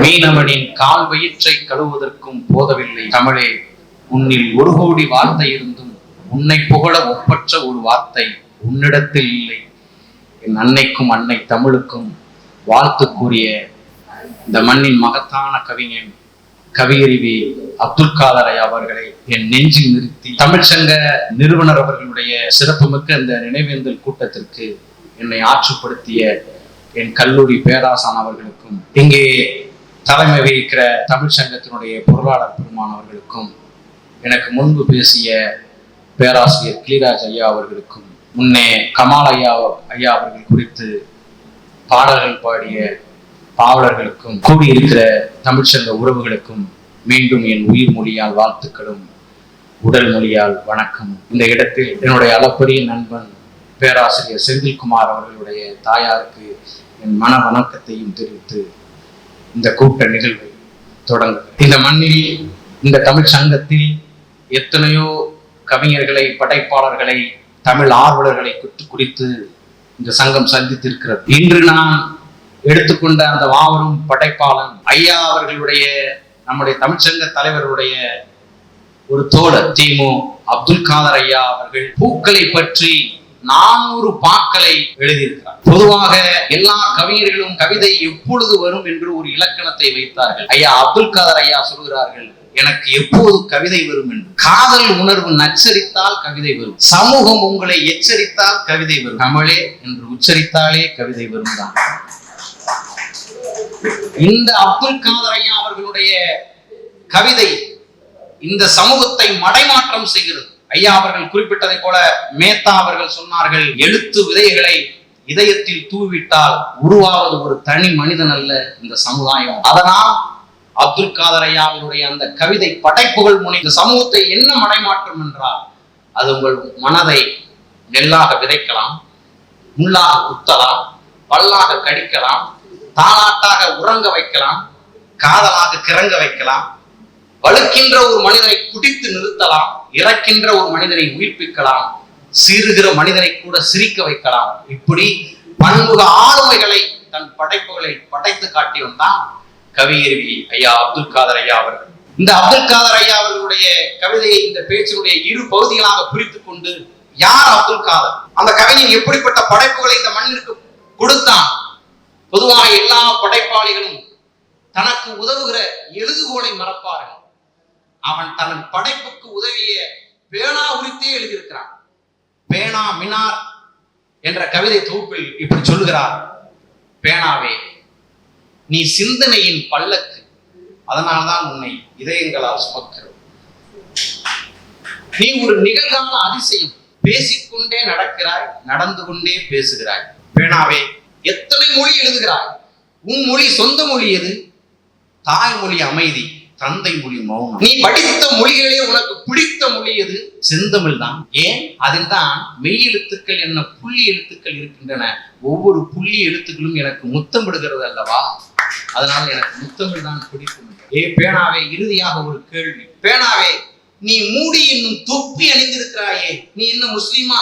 மீனவனின் கால் வயிற்றை கழுவுவதற்கும் போதவில்லை. தமிழே உன்னில் ஒரு கோடி வார்த்தை இருந்தும் உன்னை புகழ ஒப்பற்ற ஒரு வார்த்தை உன்னிடத்தில் இல்லை. என் அன்னைக்கும் அன்னை தமிழுக்கும் வாழ்த்து கூறிய இந்த மண்ணின் மகத்தான கவிஞன் கவியறிவி அப்துல் காலரை அவர்களை என் நெஞ்சில் நிறுத்தி தமிழ்ச்சங்க நிறுவனர் அவர்களுடைய சிறப்புமிக்க இந்த நினைவேந்தல் கூட்டத்திற்கு என்னை ஆற்றுப்படுத்திய என் கல்லூரி பேராசான் அவர்களுக்கும் இங்கே தலைமை வகிக்கிற தமிழ் சங்கத்தினுடைய பொருளாளர் பெருமானவர்களுக்கும் எனக்கு முன்பு பேசிய பேராசிரியர் கிளிராஜ் ஐயா அவர்களுக்கும் முன்னே கமால் ஐயா ஐயா அவர்கள் குறித்து பாடல்கள் பாடிய பாவலர்களுக்கும் கூடியிருக்கிற தமிழ்ச்சங்க உறவுகளுக்கும் மீண்டும் என் உயிர் மொழியால் வாழ்த்துக்களும் உடல் மொழியால் வணக்கம். இந்த இடத்தில் என்னுடைய அளப்பரிய நண்பன் பேராசிரியர் செந்தில்குமார் அவர்களுடைய தாயாருக்கு என் மன வணக்கத்தையும் தெரிவித்து இந்த கூட்ட நிகழ்வு தொடங்கும். இந்த மண்ணில் இந்த தமிழ் சங்கத்தில் எத்தனையோ கவிஞர்களை படைப்பாளர்களை தமிழ் ஆர்வலர்களை குறித்து குறித்து இந்த சங்கம் சந்தித்திருக்கிறது. இன்று நான் எடுத்துக்கொண்ட அந்த மாபெரும் படைப்பாளன் ஐயா அவர்களுடைய நம்முடைய தமிழ்ச்சங்க தலைவருடைய ஒரு தோழர் திமு அப்துல் காதர் ஐயா அவர்கள் பூக்களை பற்றி நானூறு பாக்களை எழுதியிருக்கிறார். பொதுவாக எல்லா கவிஞர்களும் கவிதை எப்பொழுது வரும் என்று ஒரு இலக்கணத்தை வைத்தார்கள். ஐயா அப்துல் காதர் ஐயா சொல்கிறார்கள் எனக்கு எப்போது கவிதை வரும் என்று? காதல் உணர்வு நச்சரித்தால் கவிதை வரும். சமூகம் உங்களை எச்சரித்தால் கவிதை வரும். தமிழே என்று உச்சரித்தாலே கவிதை வரும் தான் இந்த அப்துல் காதர் ஐயா அவர்களுடைய கவிதை இந்த சமூகத்தை மடைமாற்றம் செய்கிறது. ஐயா அவர்கள் குறிப்பிட்டதை போல மேத்தா அவர்கள் சொன்னார்கள் எழுத்து விதைகளை இதயத்தில் தூவிட்டால் உருவாவது ஒரு தனி மனிதன் அல்ல இந்த சமுதாயம். அதனால் அப்துல் காதர் ஐயா அவருடைய அந்த கவிதை படைப்புகள் முனை இந்த சமூகத்தை என்ன மடைமாற்றம் என்றால் அது உங்கள் மனதை நெல்லாக விதைக்கலாம் முள்ளாக குத்தலாம் பல்லாக கடிக்கலாம் தாளாட்டாக உறங்க வைக்கலாம் காதலாக கிறங்க வைக்கலாம் வலுக்கின்ற ஒரு மனிதனை குடித்து நிறுத்தலாம் இறக்கின்ற ஒரு மனிதனை உயிர்ப்பிக்கலாம் சீறுகிற மனிதனை கூட சிரிக்க வைக்கலாம். இப்படி பன்முக ஆளுமைகளை தன் படைப்புகளை படைத்து காட்டியவன் தான் கவியருவி ஐயா அப்துல் காதர் ஐயா அவர்கள். இந்த அப்துல் காதர் ஐயா அவர்களுடைய கவிதையை இந்த பேச்சினுடைய இரு பகுதிகளாக பிரித்து கொண்டு யார் அப்துல் காதர்? அந்த கவிஞன் எப்படிப்பட்ட படைப்புகளை இந்த மண்ணிற்கு கொடுத்தான்? பொதுவாக எல்லா படைப்பாளிகளும் தனக்கு உதவுகிற எழுதுகோலை மறப்பார்கள். அவன் தன் படைப்புக்கு உதவிய பேனா உரித்தே எழுதியிருக்கிறான். பேனா மினார் என்ற கவிதை தொகுப்பில் இப்படி சொல்லுகிறார். பேனாவே நீ சிந்தனையின் பல்லக்கு அதனால்தான் உன்னை இதயங்களால் சுமக்கிறோம். நீ ஒரு நிகழ்கால அதிசயம் பேசிக்கொண்டே நடக்கிறாய் நடந்து கொண்டே பேசுகிறாய். பேனாவே எத்தனை மொழி எழுதுகிறாய்? உன் மொழி சொந்த மொழி எது? தாய்மொழி அமைதி. தந்தை மொழி மௌனம். நீ படித்த மொழிகளே உனக்கு பிடித்த மொழி எது? செந்தமிழ் தான். ஏன்? அதில் தான் மெய் எழுத்துக்கள் என்ன புள்ளி எழுத்துக்கள் இருக்கின்றன. ஒவ்வொரு புள்ளி எழுத்துக்களும் எனக்கு முத்தமிடுகிறது அல்லவா? அதனால எனக்கு முத்தமிழ் தான் பிடிக்கும். ஏ பேனாவே இறுதியாக ஒரு கேள்வி. பேனாவே நீ மூடி என்னும் தொப்பி அணிந்திருக்கிறாயே. நீ என்ன முஸ்லிமா?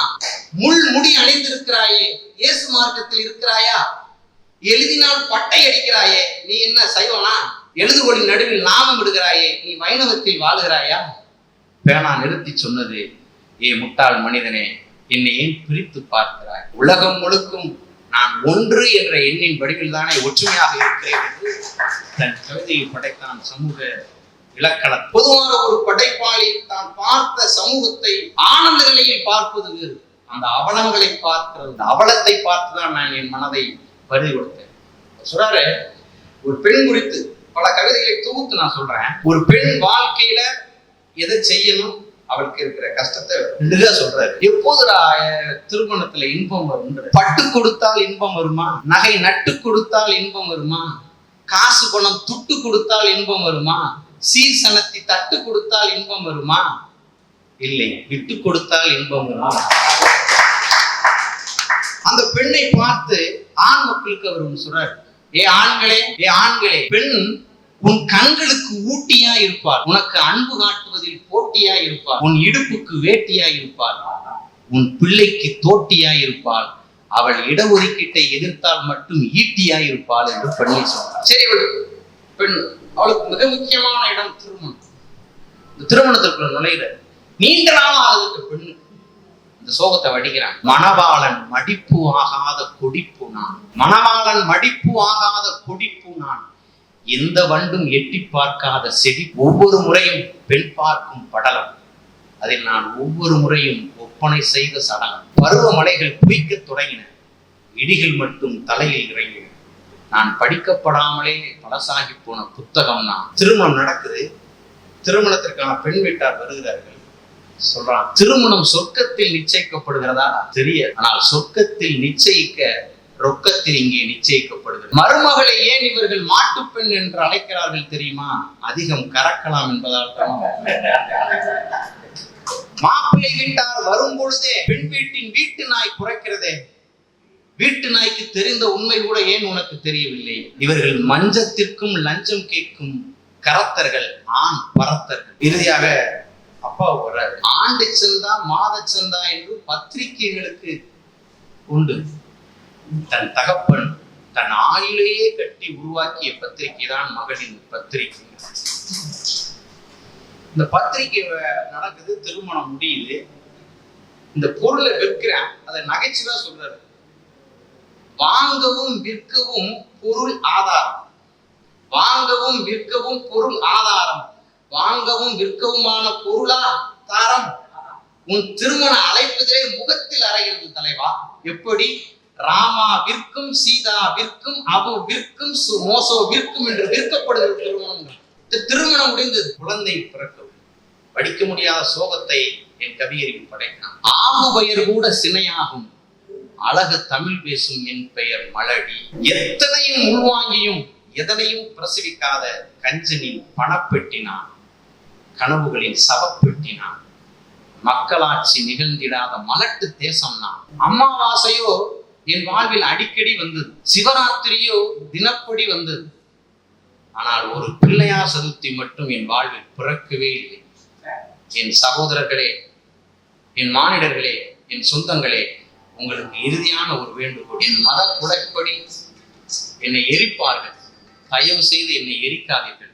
முள் முடி அணிந்திருக்கிறாயே. இயேசு மார்க்கத்தில் இருக்கிறாயா? எழுதினால் பட்டை அடிக்கிறாயே. நீ என்ன சைவனா? எழுதுகோலின் நடுவில் நாமம் விடுகிறாயே நீ வைணவத்தில் வாழுகிறாயா? பேனா நிறுத்தி சொன்னது ஏ முட்டாள் மனிதனே என்னை ஏன் பிரித்து பார்க்கிறாய்? உலகம் முழுக்கும் நான் ஒன்று என்ற எண்ணின் வடிவில் தானே ஒற்றுமையாக இருக்கிறேன் என்று தன் கவிதையை படைத்தான் சமூக இலக்கண பொதுவாக ஒரு படைப்பாளி தான் பார்த்த சமூகத்தை ஆனந்த நிலையில் பார்ப்பது வேறு. அந்த அவலங்களை பார்க்கிற அந்த அவலத்தை பார்த்துதான் நான் என் மனதை பருதி கொடுத்தேன். சொல்றாரு ஒரு பெண் குறித்து பல கவிதைகளை தொகுத்து நான் சொல்றேன். ஒரு பெண் வாழ்க்கையில எதை செய்யணும்? அவளுக்கு இருக்கிற கஷ்டத்தை நெடுக சொல்றாரு. எப்போதுடா திருமணத்துல இன்பம் வரும் பட்டு கொடுத்தால் இன்பம் வருமா? நகை நட்டு கொடுத்தால் இன்பம் வருமா? காசு பணம் துட்டு கொடுத்தால் இன்பம் வருமா? சீசனத்தி தட்டு கொடுத்தால் இன்பம் வருமா? இல்லை விட்டு கொடுத்தால் இன்பம் வருமா? அந்த பெண்ணை பார்த்து ஆண் மக்களுக்கு அவர் ஒன்று சொல்றாரு. ஏ ஆண்களே ஏ ஆண்களே பெண் உன் கண்களுக்கு ஊட்டியா இருப்பார் உனக்கு அன்பு காட்டுவதில் போட்டியா இருப்பார் உன் இடுப்புக்கு வேட்டியா இருப்பார் உன் பிள்ளைக்கு தோட்டியா இருப்பாள் அவள் இடஒதுக்கீட்டை எதிர்த்தால் மட்டும் ஈட்டியா இருப்பாள் என்று பெண்ணை சொன்னார் சரி அவள் பெண் அவளுக்கு மிக முக்கியமான இடம் திருமணம். இந்த திருமணத்திற்குள்ள நுழையிற நீண்ட நாளாக ஆகுது பெண்ணு இந்த சோகத்தை வடிக்கிறான் மணவாளன் மடிப்பு ஆகாத கொடிப்பு நான். மணவாளன் மடிப்பு ஆகாத கொடிப்பு நான். எந்த வண்டும் எட்டி பார்க்காத செடி. ஒவ்வொரு முறையும் பெண் பார்க்கும் படலம். அதில் நான் ஒவ்வொரு முறையும் ஒப்பனை செய்த சடலம். பருவமலைகள் குவிக்க தொடங்கின. இடிகள் மட்டும் தலையில் இறங்கின. நான் படிக்கப்படாமலே பழசாகி போன புத்தகம் நான். திருமணம் நடக்குது. திருமணத்திற்கான பெண் வீட்டார் வருகிறார்கள். சொல்றான். திருமணம் சொர்க்கத்தில் நிச்சயிக்கப்படுகிறதா? தெரியாது. ஆனால் சொர்க்கத்தில் நிச்சயிக்க ரொக்கத்தில் இங்கே நிச்சயிக்கப்படுகிறது. மருமகளை ஏன் இவர்கள் மாட்டுப்பெண் என்று அழைக்கிறார்கள் தெரியுமா? அதிகம் கறக்கலாம் என்பதால் தான். மாப்பிள்ளை வீட்டார் வரும் பொழுதே பெண் வீட்டின் வீட்டு நாய் குறைக்கிறதே. வீட்டு நாய்க்கு தெரிந்த உண்மை கூட ஏன் உனக்கு தெரியவில்லை? இவர்கள் மஞ்சத்திற்கும் லஞ்சம் கேட்கும் கரத்தர்கள் ஆண் பரத்தர்கள். இறுதியாக அப்பா வர்றாரு. ஆண்டு சந்தா மாத சந்தா என்று பத்திரிகைகளுக்கு உண்டு. தன் தகப்பன் தன் ஆயிலேயே கட்டி உருவாக்கிய பத்திரிகை தான் மகளின் பத்திரிகை. இந்த பத்திரிகை நடக்குது திருமணம் முடியுது. இந்த பொருளை விற்கிறேன். அதை நகைச்சுவா சொல்றாரு. வாங்கவும் விற்கவும் பொருள் ஆதாரம். வாங்கவும் விற்கவும் பொருள் ஆதாரம். வாங்கவும் விற்கவுமான பொருளா தாரம் உன் திருமண அழைப்பதிலே முகத்தில் அறைகிறது தலைவா. எப்படி? ராமா விற்கும் சீதா விற்கும் அபு விற்கும் சு- மோசோ விற்கும் என்று விற்கப்படுகிற திருமணம் திருமணம் முடிந்தது. குழந்தை பிறக்கவும். படிக்க முடியாத சோகத்தை என் கவியறிவு படைத்தான். ஆகு பெயர் கூட சினையாகும். அழகு தமிழ் பேசும் என் பெயர் மலடி. எத்தனையும் உள்வாங்கியும் எதனையும் பிரசவிக்காத கஞ்சனின் பணப்பெட்டினான். கனவுகளின் சவப்பெட்டினான் மக்களாட்சி நிகழ்ந்திடாத மலட்டு தேசம் நான் அமாவாசையோ என் வாழ்வில் அடிக்கடி வந்தது. சிவராத்திரியோ தினப்படி வந்தது. ஆனால் ஒரு பிள்ளையார் சதுர்த்தி மட்டும் என் வாழ்வில் பிறக்கவே இல்லை. என் சகோதரர்களே என் மானிடர்களே என் சொந்தங்களே உங்களுக்கு இறுதியான ஒரு வேண்டுகோள். என் மத குலைப்படி என்னை எரிப்பார்கள். தயவு செய்து என்னை எரிக்காதீர்கள்.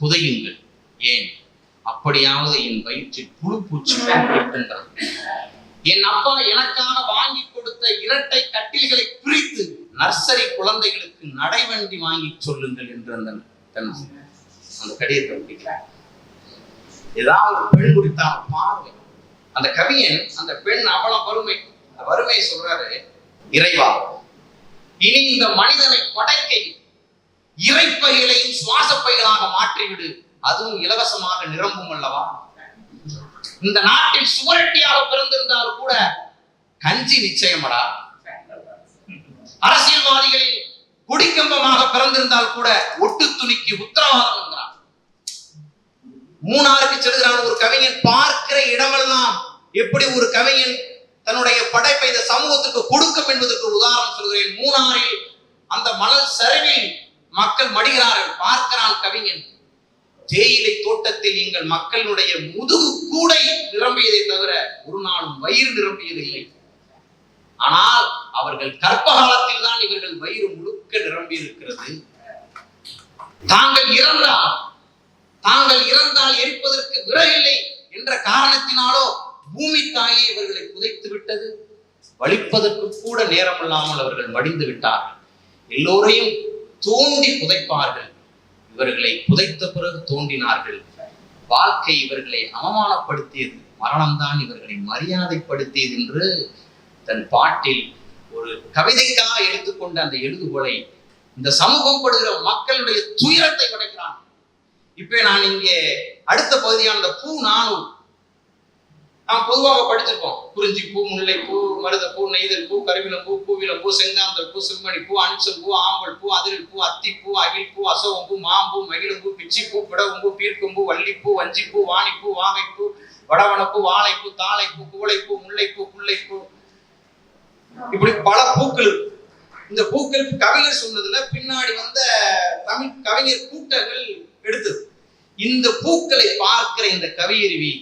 புதையுங்கள். ஏன்? அப்படியாவது என் வயிற்றில் புழு பூச்சி இருக்கின்றான் என் அப்பா எனக்காக வாங்கி கொடுத்த இரட்டை கட்டில்களை பிரித்து நர்சரி குழந்தைகளுக்கு நடைவண்டி வாங்கி சொல்லுங்கள் என்று அந்த தன் அந்த கடிதத்தை முடிக்கிறார் ஏதாவது பெண் குறித்தான பார்வை. அந்த கவியன் அந்த பெண் அவ்வளவு வறுமை. அந்த வறுமையை சொல்றாரு இறைவா இனி இந்த மனிதனை படைக்கை இறைப்பைகளையும் சுவாசப்பைகளாக மாற்றிவிடு. அதுவும் இலவசமாக நிரம்பும் அல்லவா? இந்த நாட்டில் சுவரட்டியாக பிறந்திருந்தால் கூட கஞ்சி நிச்சயமடா? அரசியல்வாதிகளில் குடிக்கம்பமாக பிறந்திருந்தால் கூட ஒட்டு துணிக்கு உத்தரவாதம் என்கிறான் மூணாருக்கு செல்கிறான் ஒரு கவிஞன் பார்க்கிற இடமெல்லாம் எப்படி ஒரு கவிஞன் தன்னுடைய படைப்பை இந்த சமூகத்திற்கு கொடுக்கும் என்பதற்கு ஒரு உதாரணம் சொல்கிறேன். மூணாறில் அந்த மணல் சரிவில் மக்கள் மடிகிறார்கள். பார்க்கிறான் கவிஞன். தேயிலை தோட்டத்தில் எங்கள் மக்களுடைய முதுகு கூடை நிரம்பியதை தவிர ஒரு நாளும் வயிறு நிரம்பியதில்லை. ஆனால் அவர்கள் கற்ப காலத்தில் தான் இவர்கள் வயிறு முழுக்க நிரம்பி இருக்கிறது தாங்கள் இறந்தால் தாங்கள் இறந்தால் எரிப்பதற்கு விறகில்லை என்ற காரணத்தினாலோ பூமி தாயே இவர்களை புதைத்து விட்டது. வலிப்பதற்கு கூட நேரமில்லாமல் அவர்கள் மடிந்து விட்டார்கள். எல்லோரையும் தோண்டி புதைப்பார்கள். இவர்களை புதைத்த பிறகு தோண்டினார்கள் வாழ்க்கை இவர்களை அவமானப்படுத்தியது மரணம்தான் இவர்களை மரியாதைப்படுத்தியது என்று தன் பாட்டில் ஒரு கவிதைக்காக எடுத்துக்கொண்ட அந்த எழுதுகோலை இந்த சமூகம் படுகிற மக்களுடைய துயரத்தை உடைக்கிறான். இப்ப நான் இங்கே அடுத்த பகுதியான அந்த பூ நானூல் நாம் பொதுவாக படிச்சிருப்போம் குறிஞ்சி பூ முல்லை பூ மருதப்பூ நெய்தல் பூ கருவிலம்பூ பூவிலம்பூ செங்காந்தல் பூ செம்மணி பூ அன்சல் பூ ஆம்பல் பூ அதிரில் பூ அத்திப்பூ அகில் பூ அசோகம்பூ மாம்பூ மகிழம்பூ பிச்சிப்பூ பிடவம்பூ பீர்க்கம்பூ வள்ளிப்பூ வஞ்சிப்பூ வாணிப்பூ வாகைப்பூ வடவனப்பூ வாழைப்பூ தாளைப்பூ குவளைப்பூ முல்லைப்பூ புள்ளைப்பூ இப்படி பல பூக்கள் இந்த பூக்கள் கவிஞர் சொன்னதுல பின்னாடி வந்த தமிழ் கவிஞர் கூட்டங்கள் எடுத்தது. இந்த பூக்களை பார்க்கிற இந்த கவியருவி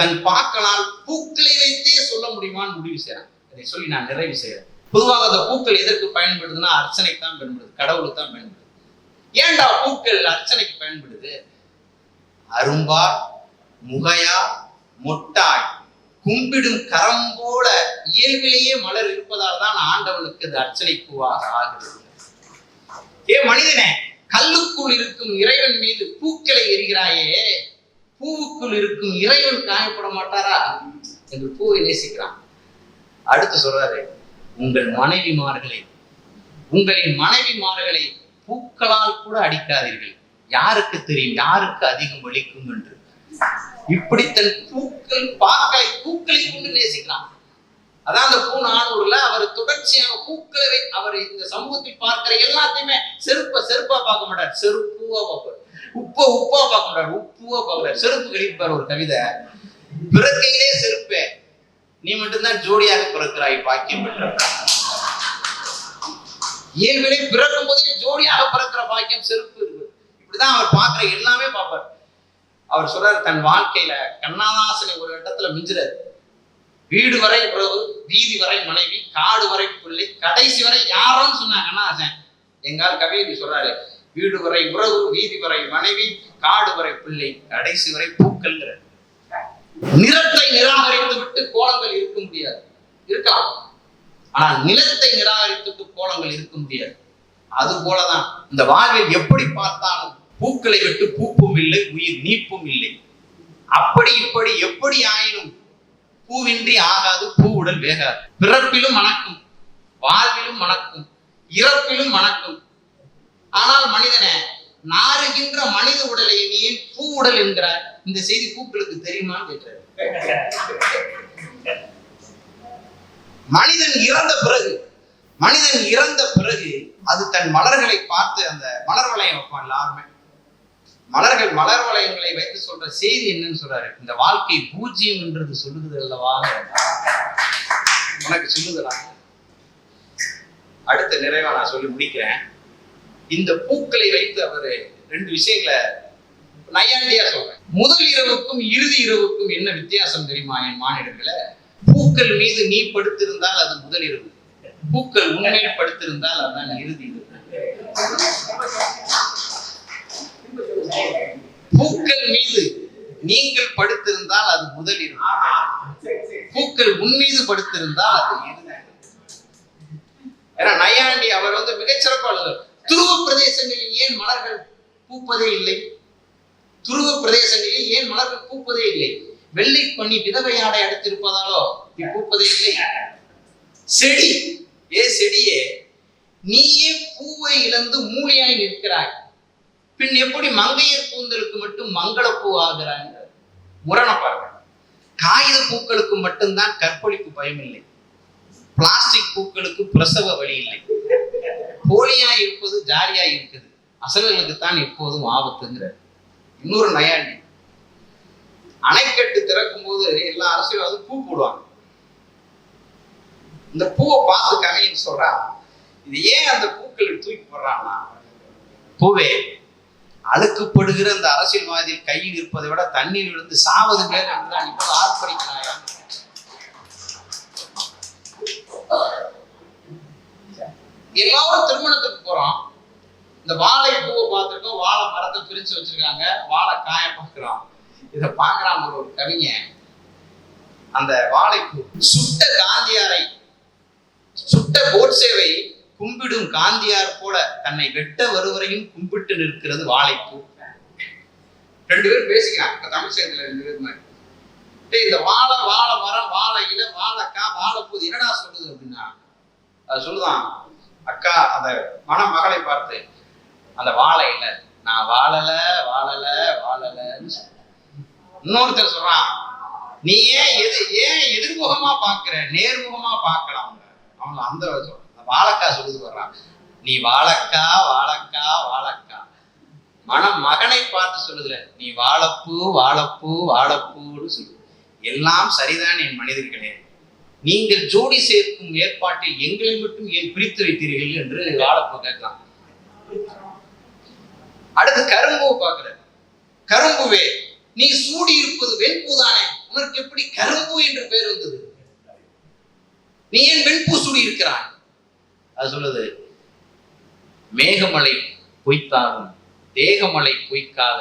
தன் பாக்களால் பூக்களை வைத்தே சொல்ல முடியுமான்னு முடிவு செய்யறான் இதை சொல்லி நான் நிறைவு செய்யறேன் பொதுவாக அந்த பூக்கள் எதற்கு பயன்படுதுன்னா அர்ச்சனைக்கு தான் பயன்படுது கடவுளுக்கு தான் பயன்படுது. ஏண்டா பூக்கள் அர்ச்சனைக்கு பயன்படுது? அரும்பா முகையா மொட்டாய் கும்பிடும் கரம் போல இயல்பிலேயே மலர் இருப்பதால் தான் ஆண்டவனுக்கு அது அர்ச்சனை பூவாக ஆகிறது. ஏ மனிதனே கல்லுக்குள் இருக்கும் இறைவன் மீது பூக்களை எரிகிறாயே பூவுக்குள் இருக்கும் இறைவன் காயப்பட மாட்டாரா? என்று பூவை நேசிக்கிறான். அடுத்து சொல்றாரு உங்கள் மனைவிமார்களை உங்களின் மனைவிமார்களை பூக்களால் கூட அடிக்காதீர்கள். யாருக்கு தெரியும் யாருக்கு அதிகம் வலிக்கும் என்று? இப்படி தன் பூக்கள் பாக்களை பூக்களை கொண்டு நேசிக்கிறான். அதான் அந்த பூ நானூறுல அவர் தொடர்ச்சியான பூக்களை அவர் இந்த சமூகத்தில் பார்க்கிற எல்லாத்தையுமே செருப்ப செருப்பா பார்க்க மாட்டார். செருப்பூவா பார்ப்பார். உப்ப உப்பா பார்க்க கூடாது உப்புவா பார்க்கிறார் செருப்பு கழிப்பார் ஒரு கவிதை. பிறக்கையிலே செருப்பே. நீ மட்டும்தான் ஜோடியாக பிறக்கிறாய் பாக்கியம் பெற்ற இயல்பிலே பிறக்கும் போதே ஜோடியாக பிறக்கிற பாக்கியம் செருப்பு இருக்கு. இப்படிதான் அவர் பார்க்கிற எல்லாமே பார்ப்பார். அவர் சொல்றாரு தன் வாழ்க்கையில கண்ணாதாசனை ஒரு இடத்துல மிஞ்சுறாரு. வீடு வரை உறவு வீதி வரை மனைவி காடு வரை பிள்ளை கடைசி வரை யாரோன்னு சொன்னாங்கன்னா எங்கால் கவி சொல்றாரு வீடு வரை உறவு வீதி வரை மனைவி காடு வரை பிள்ளை கடைசி வரை பூக்கள் நிறத்தை நிராகரித்து விட்டு கோலங்கள் இருக்க முடியாது. இருக்கலாம் ஆனால் நிலத்தை நிராகரித்துட்டு கோலங்கள் இருக்க முடியாது. அது போலதான் இந்த வாழ்வில் எப்படி பார்த்தாலும் பூக்களை விட்டு பூப்பும் இல்லை உயிர் நீப்பும் இல்லை. அப்படி இப்படி எப்படி ஆயினும் பூவின்றி ஆகாது பூவுடல் வேகாது. பிறப்பிலும் மணக்கும் வாழ்விலும் மணக்கும் இறப்பிலும் மணக்கும் ஆனால் மனிதனே நாறுகின்ற மனித உடலை நீ பூ உடல் என்கிறார். இந்த செய்தி பூக்களுக்கு தெரியுமான்னு கேட்டார். மனிதன் இறந்த பிறகு மனிதன் இறந்த பிறகு அது தன் மலர்களை பார்த்து அந்த மலர் வளையம் வைப்பான் எல்லாருமே மலர்கள் மலர் வளையங்களை வைத்து சொல்ற செய்தி என்னன்னு சொல்றாரு. இந்த வாழ்க்கை பூஜ்ஜியம் என்றது சொல்லுது அல்லவா? உனக்கு சொல்லுதலா அடுத்த நிறைவா நான் சொல்லி முடிக்கிறேன். இந்த பூக்களை வைத்து அவர் ரெண்டு விஷயங்களை நையாண்டியா சொல்றேன் முதல் இரவுக்கும் இறுதி இரவுக்கும் என்ன வித்தியாசம் தெரியுமா என் மாநிலங்கள பூக்கள் மீது நீ படுத்திருந்தால் அது முதல் இரவு. பூக்கள் உண்மையில் படுத்திருந்தால் அதுதான் இறுதி இரவு. பூக்கள் மீது நீங்கள் படுத்திருந்தால் அது முதல் இரவு. பூக்கள் உன் மீது படுத்திருந்தால் அது இறுதி ஏன்னா நையாண்டி அவர் வந்து மிகச்சிறப்பாளர் துருவ பிரதேசங்களில் ஏன் மலர்கள் பூப்பதே இல்லை? துருவ பிரதேசங்களில் ஏன் மலர்கள் பூப்பதே இல்லை? வெள்ளை பண்ணி விதவையாடை அடித்திருப்பதாலோ நீ பூப்பதே இல்லை. செடி ஏ செடியே நீயே பூவை இழந்து மூலியாய் நிற்கிறாய். பின் எப்படி மங்கையர் கூந்தலுக்கு மட்டும் மங்களப்பூ ஆகிறாய்? முரண பாருங்க காகித பூக்களுக்கு மட்டும்தான் கற்பழிப்பு பயம் இல்லை பிளாஸ்டிக் பூக்களுக்கு பிரசவ வழி இல்லை. போலியா இருப்பது ஜாலியா இருக்குது அசல்களுக்கு தான் எப்போதும் ஆபத்துங்கிற இன்னொரு நயாண்டி. அணைக்கட்டு திறக்கும் போது எல்லா அரசியல்வாதும் பூ போடுவாங்க. இந்த பூவை பார்த்து கவின்னு சொல்றா இது ஏன் அந்த பூக்கள் தூக்கி போடுறான்னா? பூவே அழுக்கப்படுகிற அந்த அரசியல்வாதி கையில் இருப்பதை விட தண்ணீர் விழுந்து சாவது மேல் என்றுதான் இப்போது ஆர்ப்பரிக்கிறாயா எல்லாரும் திருமணத்துக்கு போறோம். இந்த வாழை பூவை பார்த்துருக்கோம். வாழை மரத்தை பிரிச்சு வச்சிருக்காங்க. வாழை காய பார்க்கிறோம் இதை பார்க்கறான் ஒரு கவிஞன். அந்த வாழைப்பூ. சுட்ட காந்தியாரை சுட்ட கோட்சேவை கும்பிடும் காந்தியார் போல தன்னை வெட்ட வருவரையும் கும்பிட்டு நிற்கிறது வாழைப்பூ. ரெண்டு பேரும் பேசிக்கிறாங்க. இப்ப தமிழ் ரெண்டு பேர் மாதிரி இந்த வாழை வாழை மரம் வாழை இலை வாழைக்கா வாழைப்பூ என்னடா சொல்லுது அப்படின்னா? அது சொல்லுதான். அக்கா அந்த மணமகளை பார்த்து அந்த வாழை இல்ல நான் வாழல வாழல வாழலன்னு இன்னொருத்தர் சொல்றான் நீ ஏன் எது ஏன் எதிர்முகமா பாக்குற நேர்முகமா பார்க்கலாம்? அவங்க அந்த சொல்றான். அந்த வாழைக்காய் சொல்லுது வர்றான் நீ வாழக்கா வாழக்கா வாழக்கா. மனம் மகனை பார்த்து சொல்லுதுல நீ வாழைப்பூ வாழைப்பூ வாழப்பூன்னு சொல்லு. எல்லாம் சரிதான் என் மனிதர்களே. நீங்கள் ஜோடி சேர்க்கும் ஏற்பாட்டில் எங்களை மட்டும் ஏன் பிரித்து வைத்தீர்கள் என்று வாழைப்பூ கேட்கலாம் அடுத்து கரும்புவை பார்க்கிற கரும்புவே நீ சூடி இருப்பது வெண்பூதானே? உனக்கு எப்படி கரும்பு என்று பெயர் வந்தது? நீ ஏன் வெண்பூ சூடி இருக்கிறாய்? அது சொல்லுது மேகமலை பொய்த்தாலும் தேகமலை பொய்க்காத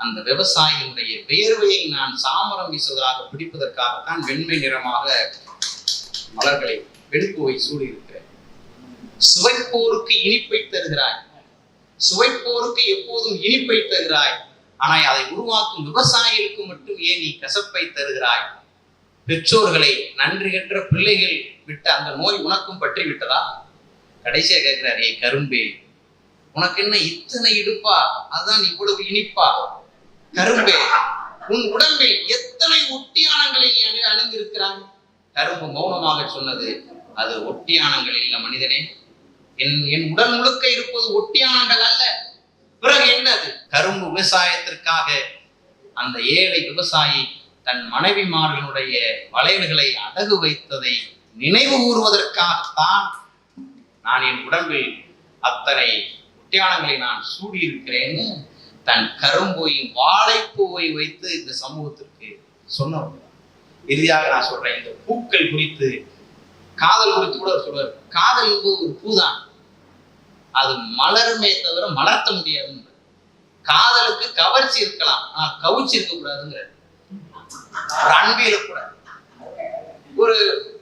அந்த விவசாயியினுடைய வேர்வையை நான் சாமரம் வீசுவதாக பிடிப்பதற்காகத்தான் வெண்மை நிறமாக மலர்களை வெடுக்குவை சூடியிருக்கிறேன் சுவைப்போருக்கு இனிப்பை தருகிறாய். சுவைப்போருக்கு எப்போதும் இனிப்பை தருகிறாய். ஆனால் அதை உருவாக்கும் விவசாயிகளுக்கு மட்டும் ஏன் நீ கசப்பை தருகிறாய். பெற்றோர்களை நன்றி கென்ற பிள்ளைகள் விட்ட அந்த நோய் உனக்கும் பற்றி விட்டதா கடைசியாக கேட்கிறார் ஏ கரும்பே உனக்கு என்ன இத்தனை இடுப்பா? அதான் இவ்வளவு இனிப்பா. கரும்பே உன் உடம்பில் எத்தனை ஒட்டியானங்களை நீ கரும்பு மௌனமாக சொன்னது அது ஒட்டியானங்கள் இல்லை மனிதனே. என் என் உடல் முழுக்க இருப்பது ஒட்டியானங்கள் அல்ல. பிறகு என்னது? கரும்பு விவசாயத்திற்காக அந்த ஏழை விவசாயி தன் மனைவிமார்களுடைய வளைவுகளை அடகு வைத்ததை நினைவு கூறுவதற்காகத்தான் நான் என் உடம்பில் அத்தனை ஒட்டியானங்களை நான் சூடியிருக்கிறேன்னு தன் கரும்பையும் வாழைப்பூவை வைத்து இந்த சமூகத்திற்கு சொன்னவர் இறுதியாக நான் சொல்றேன். இந்த பூக்கள் குறித்து காதல் குறித்து கூட அவர் சொல்றாரு காதல் என்பது ஒரு பூதான். அது மலருமே தவிர மலர்த்த முடியாது. காதலுக்கு கவர்ச்சி இருக்கலாம். ஆனா கவிச்சி இருக்க கூடாதுங்கிற ஒரு கூட ஒரு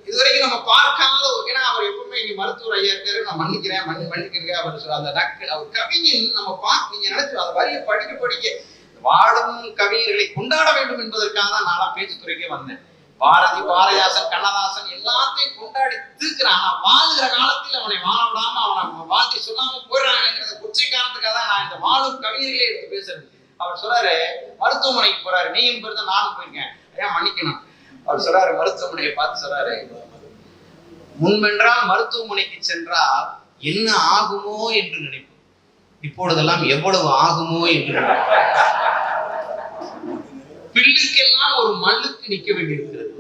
இதுவரைக்கும் நம்ம பார்க்காத ஒரு- ஏன்னா அவர் எப்பவுமே இங்க மருத்துவர் ஐயா இருக்காரு. நான் மன்னிக்கிறேன் மன்னி மன்னிக்கிறேன் அவர் சொல்ற அந்த நக்கு அவர் கவிஞன் நம்ம பார்க்க நீங்க நினைச்சு அந்த வரிய படிக்க படிக்க வாழும் கவிஞர்களை கொண்டாட வேண்டும் என்பதற்காக தான் நான்லாம் பேச்சு துறைக்கே வந்தேன். பாரதி பாரதிதாசன் கண்ணதாசன் எல்லாத்தையும் கொண்டாடி தீர்க்கிறான் ஆனா வாழ்கிற காலத்தில் அவனை வாழ விடாம அவனை வாழ்க்கை சொல்லாம போயிடறாங்கிறத குச்சை காரணத்துக்காக தான் நான் இந்த வாழும் கவிஞர்களே எடுத்து பேசுறது. அவர் சொல்றாரு மருத்துவமனைக்கு போறாரு. நீயும் போயிருந்தா நானும் போயிருக்கேன். ஏன் மன்னிக்கணும். அவர் சொல்றாரு மருத்துவமனையை பார்த்து சொல்றாரு முன்பென்றால் மருத்துவமனைக்கு சென்றால் என்ன ஆகுமோ என்று நினைப்போம். இப்பொழுதெல்லாம் எவ்வளவு ஆகுமோ என்று நினைப்போம். பில்லுக்கெல்லாம் ஒரு மல்லுக்கு நிக்க வேண்டியிருக்கிறது.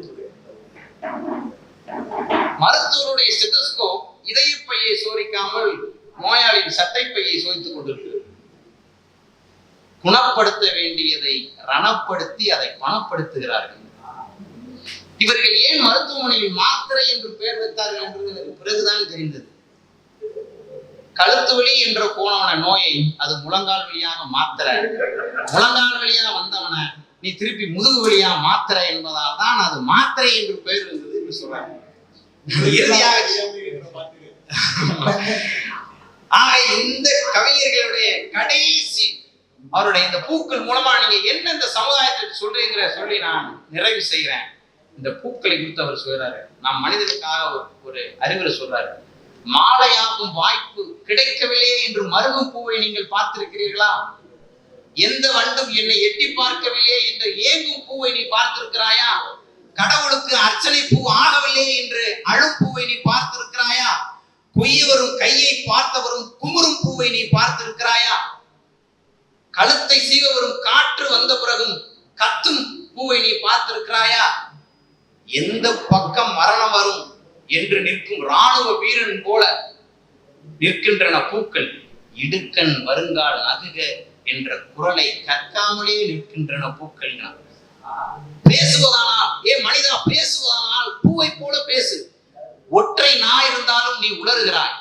மருத்துவருடைய ஸ்டெத்தஸ்கோப் இதயப்பையை சோதிக்காமல் நோயாளியின் சட்டைப்பையை சோதித்துக் கொண்டிருக்கிறது. குணப்படுத்த வேண்டியதை ரணப்படுத்தி அதை பணப்படுத்துகிறார்கள் இவர்கள் ஏன் மருத்துவமனையில் மாத்திரை என்று பெயர் வைத்தார்கள் என்பது எனக்கு பிறகுதான் தெரிந்தது. கழுத்து வலி என்ற போனவன நோயை அது முழங்கால் வழியாக மாத்திர முழங்கால் வழியா வந்தவன நீ திருப்பி முதுகு வழியா மாத்திர என்பதால் தான் அது மாத்திரை என்று பெயர் இருந்தது என்று சொல்றாங்க. இறுதியாக ஆக இந்த கவிஞர்களுடைய கடைசி அவருடைய இந்த பூக்கள் மூலமா நீங்க என்ன இந்த சமுதாயத்துக்கு சொல்றீங்கிற சொல்லி நான் நிறைவு செய்கிறேன் இந்த பூக்களை குறித்து அவர் சொல்றாரு. நாம் மனிதனுக்காக ஒரு ஒரு அறிவுரை சொல்றாரு. மாலையாகும் வாய்ப்பு கிடைக்கவில்லையே என்று மருகும் பூவை நீங்கள் பார்த்திருக்கிறீர்களா? எந்த வண்டும் என்னை எட்டி பார்க்கவில்லையே என்று ஏங்கும் பூவை நீ பார்த்திருக்கிறாயா? கடவுளுக்கு அர்ச்சனை பூ ஆகவில்லையே என்று அழும் பூவை நீ பார்த்திருக்கிறாயா? கொய்யவரும் கையை பார்த்தவரும் குமுறும் பூவை நீ பார்த்திருக்கிறாயா? கழுத்தை சீவவரும் காற்று வந்த பிறகும் கத்தும் பூவை நீ பார்த்திருக்கிறாயா? எந்த பக்கம் மரணம் வரும் என்று நிற்கும் ராணுவ வீரன் போல நிற்கின்றன பூக்கள். இடுக்கண் வருங்கால் நகுக என்ற குரலை கற்காமலே நிற்கின்றன பூக்கள் பேசுவதானால் ஏ மனிதா பேசுவதானால் பூவை போல பேசு. ஒற்றை நா இருந்தாலும் நீ உளறுகிறாய்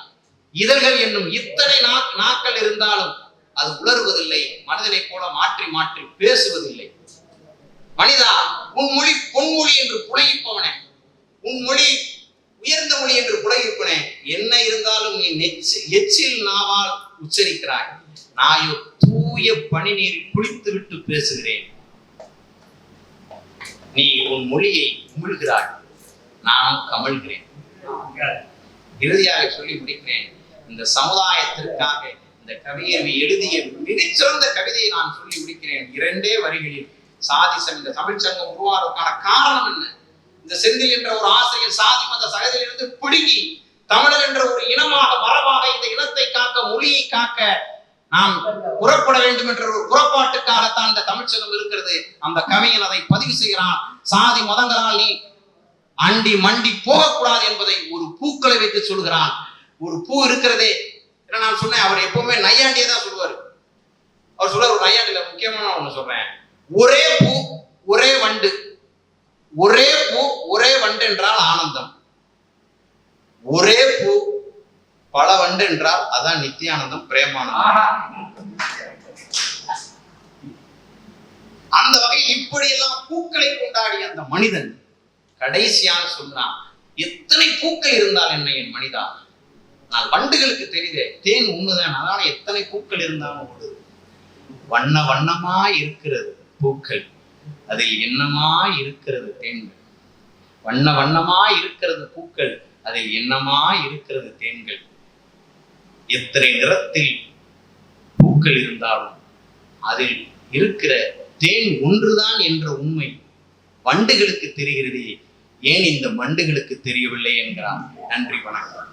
இதழ்கள் என்னும் இத்தனை நா- நாக்கள் இருந்தாலும் அது உளறுவதில்லை மனிதனை போல மாற்றி மாற்றி பேசுவதில்லை. மனிதா உன் மொழி பொன்மொழி என்று புழையிப்பவனே உன் மொழி உயர்ந்த மொழி என்று புழையிப்பனே என்ன இருந்தாலும் நீ நெச்சு எச்சில் நாவால் உச்சரிக்கிறாய். நாயோ தூய பனி நீர் விட்டு பேசுகிறேன். நீ உன் மொழியை உமிழ்கிறாய் நான் கமழ்கிறேன். இறுதியாக சொல்லி முடிக்கிறேன். இந்த சமுதாயத்திற்காக இந்த கவியர் எழுதிய மிகச்சிறந்த கவிதையை நான் சொல்லி முடிக்கிறேன். இரண்டே வரிகளில் சாதி இந்த தமிழ் சங்கம் உருவாவதற்கான காரணம் என்ன? இந்த செந்தில் என்ற ஒரு ஆசிரியர் சாதி மத சகதியிலிருந்து பிடுங்கி தமிழர் என்ற ஒரு இனமாக மரபாக இந்த இனத்தை காக்க மொழியை காக்க நாம் புறப்பட வேண்டும் என்ற ஒரு புறப்பாட்டுக்காகத்தான் இந்த தமிழ்ச்சங்கம் இருக்கிறது. அந்த கவிஞன் அதை பதிவு செய்கிறான். சாதி மதங்களால் நீ அண்டி மண்டி போகக்கூடாது என்பதை ஒரு பூக்களை வைத்து சொல்கிறான். ஒரு பூ இருக்கிறதே. நான் சொன்னேன் அவர் எப்பவுமே நையாண்டியே தான் சொல்லுவார். அவர் சொல்றாரு ஒரு நையாண்டில முக்கியமான ஒண்ணு சொல்றேன். ஒரே பூ ஒரே வண்டு. ஒரே பூ ஒரே வண்டு என்றால் ஆனந்தம். ஒரே பூ பல வண்டு என்றால் அதான் நித்யானந்தம் பிரேமானந்தம். அந்த வகையில் இப்படியெல்லாம் பூக்களை கொண்டாடிய அந்த மனிதன் கடைசியாக சொல்றான் எத்தனை பூக்கள் இருந்தால் என்ன என் மனிதா? நான் வண்டுகளுக்கு தெரியுதே தேன் உண்ணுதான் அதான எத்தனை பூக்கள் இருந்தாலும் ஓடுது வண்ண வண்ணமா இருக்கிறது பூக்கள் அதில் என்னமா இருக்கிறது தேன்கள்? வண்ண வண்ணமா இருக்கிறது பூக்கள் அதில் என்னமா இருக்கிறது தேன்கள்? எத்தனை நிறத்தில் பூக்கள் இருந்தாலும் அதில் இருக்கிற தேன் ஒன்றுதான் என்ற உண்மை வண்டுகளுக்கு தெரிகிறதே. ஏன் இந்த வண்டுகளுக்கு தெரியவில்லை என்கிறார் நன்றி வணக்கம்.